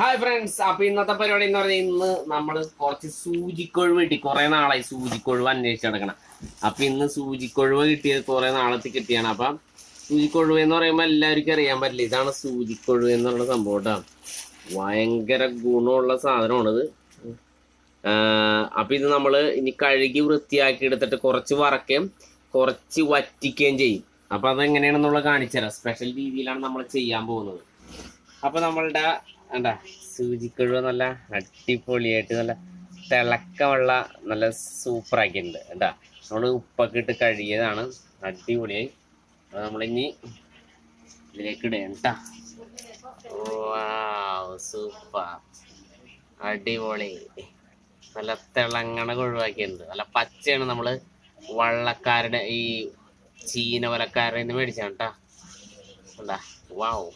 Hi friends അപ്പൊ ഇന്നത്തെ പരിപാടി എന്ന് പറഞ്ഞാൽ ഇന്ന് നമ്മൾ കുറച്ച് സൂചിക്കൊഴിവ് കിട്ടി. കുറെ നാളായി സൂചിക്കൊഴിവ് അന്വേഷിച്ച് നടക്കണം. അപ്പൊ ഇന്ന് സൂചിക്കൊഴിവ് കിട്ടിയത് കുറെ നാളത്തെ കിട്ടിയാണ്. അപ്പൊ സൂചിക്കൊഴിവ് എന്ന് പറയുമ്പോൾ എല്ലാവർക്കും അറിയാൻ പറ്റില്ല. ഇതാണ് സൂചിക്കൊഴിവ് എന്നുള്ള സംഭവം കേട്ടോ. ഭയങ്കര ഗുണമുള്ള സാധനമാണിത് അപ്പൊ ഇത് നമ്മൾ ഇനി കഴുകി വൃത്തിയാക്കി എടുത്തിട്ട് കുറച്ച് വറക്കുകയും കുറച്ച് വറ്റിക്കുകയും ചെയ്യും. അപ്പൊ അതെങ്ങനെയാണെന്നുള്ള കാണിച്ചുതരാം. സ്പെഷ്യൽ രീതിയിലാണ് നമ്മൾ ചെയ്യാൻ പോകുന്നത്. അപ്പൊ നമ്മളുടെ എന്താ സൂചിക്കൊഴുവ നല്ല അടിപൊളിയായിട്ട് നല്ല തിളക്കമുള്ള നല്ല സൂപ്പർ ആക്കിയിട്ടുണ്ട് എന്താ നമ്മൾ ഉപ്പൊക്കെ ഇട്ട് കഴുകിയതാണ്. അടിപൊളിയായി. അപ്പൊ നമ്മളിനി ഇതിലേക്ക് ഇടുകയാണ് സൂപ്പർ അടിപൊളി. നല്ല തിളങ്ങണ ഒഴിവാക്കിയിട്ടുണ്ട് നല്ല പച്ചയാണ് നമ്മൾ വള്ളക്കാരുടെ ഈ ചീനവലക്കാരുടെ നിന്ന് മേടിച്ചാണ് കേട്ടാ എന്താ വാവ്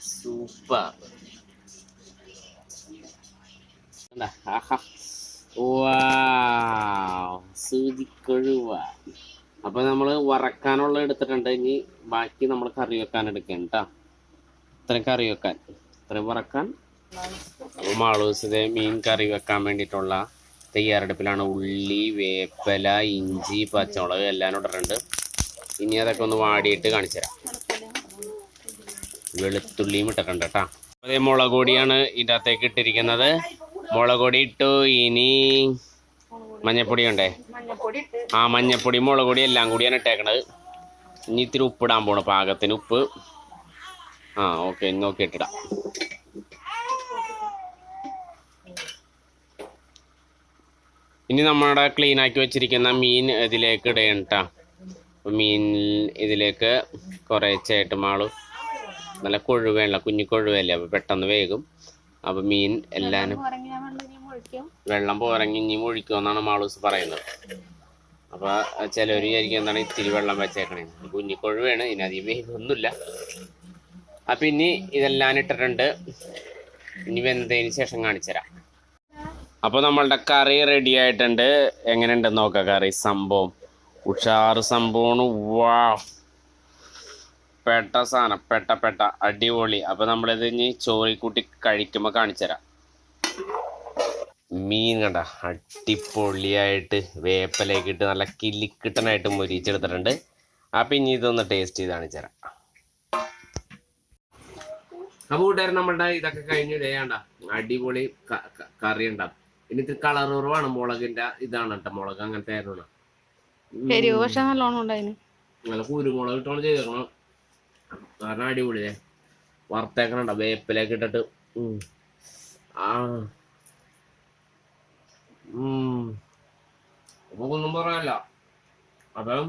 സൂപ്പർ സൂചിക്കൊഴുവ അപ്പൊ നമ്മൾ വറക്കാനുള്ള എടുത്തിട്ടുണ്ട്. ഇനി ബാക്കി നമ്മൾ കറി വെക്കാൻ എടുക്കണം കേട്ടാ ഇത്രയും കറി വെക്കാൻ. ഇത്രയും വറക്കാൻ. മാളൂസിലെ മീൻ കറി വെക്കാൻ വേണ്ടിയിട്ടുള്ള തയ്യാറെടുപ്പിലാണ് ഉള്ളി വേപ്പല ഇഞ്ചി പച്ചമുളക് എല്ലാം ഇട്ടിട്ടുണ്ട്. ഇനി അതൊക്കെ ഒന്ന് വാടിയിട്ട് കാണിച്ചു തരാം വെളുത്തുള്ളിയും ഇട്ടിട്ടുണ്ട് കേട്ടോ. അതേ മുളക് പൊടിയാണ് ഇതിന്റെ അകത്തേക്ക് ഇട്ടിരിക്കുന്നത്. മുളക് പൊടി ഇട്ടു. ഇനി മഞ്ഞപ്പൊടി ഉണ്ടേ? ആ മഞ്ഞപ്പൊടി മുളക് പൊടി എല്ലാം കൂടിയാണ് ഇട്ടേക്കണത്. ഇനി ഇത്തിരി ഉപ്പിടാൻ പോണു പാകത്തിന്. ഉപ്പ്. ആ ഓക്കെ നോക്കി ഇട്ടിടാം. ഇനി നമ്മുടെ ക്ലീൻ ആക്കി വെച്ചിരിക്കുന്ന മീൻ ഇതിലേക്ക് ഇടേണ്ട മീൻ ഇതിലേക്ക് കുറേ മാളും നല്ല കുഞ്ഞു കൊഴുവല്ലേ അപ്പോൾ പെട്ടെന്ന് വേകും അപ്പോൾ മീൻ എല്ലാനും വെള്ളം പോരങ്ങി ഇനി ഒഴിക്കുമെന്നാണ് മാളൂസ് പറയുന്നത്. അപ്പോൾ ചിലർ വിചാരിക്കും എന്താണ് ഇത്തിരി വെള്ളം വെച്ചേക്കണേ. കുഞ്ഞിക്കൊഴുവാണ് ഇതിനധികം വേഗമൊന്നുമില്ല അപ്പം ഇനി ഇതെല്ലാം ഇട്ടിട്ടുണ്ട്. ഇനി വെന്തതിന് ശേഷം കാണിച്ചു തരാം അപ്പോൾ നമ്മളുടെ കറി റെഡി ആയിട്ടുണ്ട്. എങ്ങനെയുണ്ടെന്ന് നോക്കാം കറി സംഭവം. ഉഷാറ് സംഭവമാണ്. വാ. പെട്ട സാധനം പെട്ട പെട്ട അടിപൊളി. അപ്പൊ നമ്മളിത് ഇനി ചോറി കൂട്ടി കഴിക്കുമ്പോൾ കാണിച്ചു മീൻ കണ്ട അടിപൊളിയായിട്ട് വേപ്പലേക്ക് ഇട്ട് നല്ല കിലിക്കിട്ടനായിട്ട് മുരിച്ചെടുത്തിട്ടുണ്ട് അപ്പം ഇനി ഇതൊന്ന് ടേസ്റ്റ് ചെയ്ത് കാണിച്ചുതരാം. അപ്പൊ അപ്പോൾ കൂട്ടുകാരൻ നമ്മളുടെ ഇതൊക്കെ കഴിഞ്ഞ് ഇടയാണ്ട അടിപൊളി കറി ഉണ്ടാവും ഇനി കളർ കുറവാണ് മുളകിന്റെ ഇതാണ് കേട്ടോ മുളക് അങ്ങനത്തെ ആയിരുന്നു നല്ല കുരുമുളക് ഇട്ടോണ്ട് ചെയ്തേക്കണം. കാരണം അടിപൊളിയേ വറുത്തേക്കണണ്ട? വേപ്പിലേക്ക് ഇട്ടിട്ട്. ആ. ഒന്നും പറയാനല്ല. അപ്പം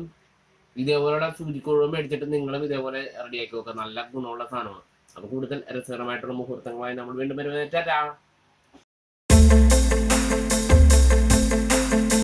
ഇതേപോലെയുള്ള സൂചിക്കുഴുവൻ മേടിച്ചിട്ട് നിങ്ങളും ഇതേപോലെ റെഡിയാക്കി നോക്കുക നല്ല ഗുണമുള്ള സാധനമാണ്. അപ്പൊ കൂടുതൽ രസകരമായിട്ടുള്ള മുഹൂർത്തങ്ങളായി നമ്മൾ വീണ്ടും വരുന്നത്